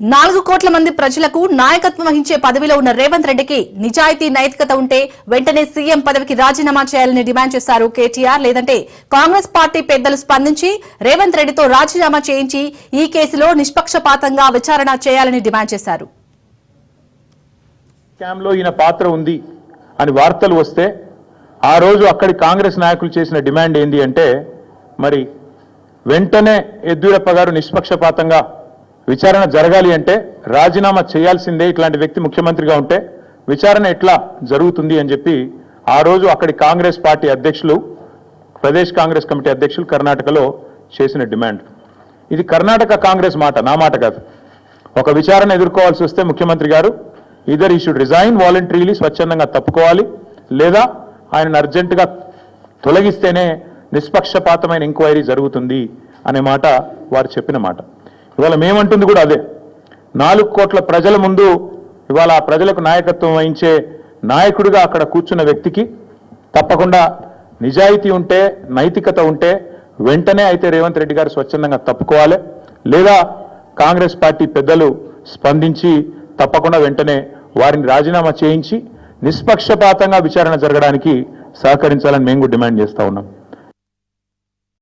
నాలుగు కోట్ల మంది ప్రజలకు నాయకత్వం వహించే పదవిలో ఉన్న రేవంత్ రెడ్డికి నిజాయితీ నైతికత ఉంటే వెంటనే సీఎం పదవికి రాజీనామా చేయాలని డిమాండ్ చేశారు కేటీఆర్. లేదంటే కాంగ్రెస్ పార్టీ పెద్దలు స్పందించి రేవంత్ రెడ్డితో రాజీనామా చేయించి ఈ కేసులో నిష్పక్షపాతంగా విచారణ చేయాలని డిమాండ్ చేశారు. స్కామ్లో ఈయన పాత్ర ఉంది అని వార్తలు వస్తే ఆ రోజు అక్కడి కాంగ్రెస్ నాయకులు చేసిన డిమాండ్ ఏంది అంటే మరి వెంటనే యద్యూరప్ప గారు నిష్పక్షపాతంగా విచారణ జరగాలి అంటే రాజీనామా చేయాల్సిందే ఇట్లాంటి వ్యక్తి ముఖ్యమంత్రిగా ఉంటే విచారణ ఎట్లా జరుగుతుంది అని చెప్పి ఆ రోజు అక్కడి కాంగ్రెస్ పార్టీ అధ్యక్షులు ప్రదేశ్ కాంగ్రెస్ కమిటీ అధ్యక్షులు కర్ణాటకలో చేసిన డిమాండ్. ఇది కర్ణాటక కాంగ్రెస్ మాట నా మాట కాదు. ఒక విచారణ ఎదుర్కోవాల్సి వస్తే ముఖ్యమంత్రి గారు ఇదర్ ఈ షుడ్ రిజైన్ వాలంటరీలీ స్వచ్ఛందంగా తప్పుకోవాలి. లేదా ఆయనను అర్జెంటుగా తొలగిస్తేనే నిష్పక్షపాతమైన ఎంక్వైరీ జరుగుతుంది అనే మాట వారు చెప్పిన మాట. ఇవాళ మేమంటుంది కూడా అదే. నాలుగు కోట్ల ప్రజల ముందు ఇవాళ ఆ ప్రజలకు నాయకత్వం వహించే నాయకుడిగా అక్కడ కూర్చున్న వ్యక్తికి తప్పకుండా నిజాయితీ ఉంటే నైతికత ఉంటే వెంటనే అయితే రేవంత్ రెడ్డి గారు స్వచ్ఛందంగా తప్పుకోవాలి. లేదా కాంగ్రెస్ పార్టీ పెద్దలు స్పందించి తప్పకుండా వెంటనే వారిని రాజీనామా చేయించి నిష్పక్షపాతంగా విచారణ జరగడానికి సహకరించాలని మేము కూడా డిమాండ్ చేస్తా ఉన్నాం.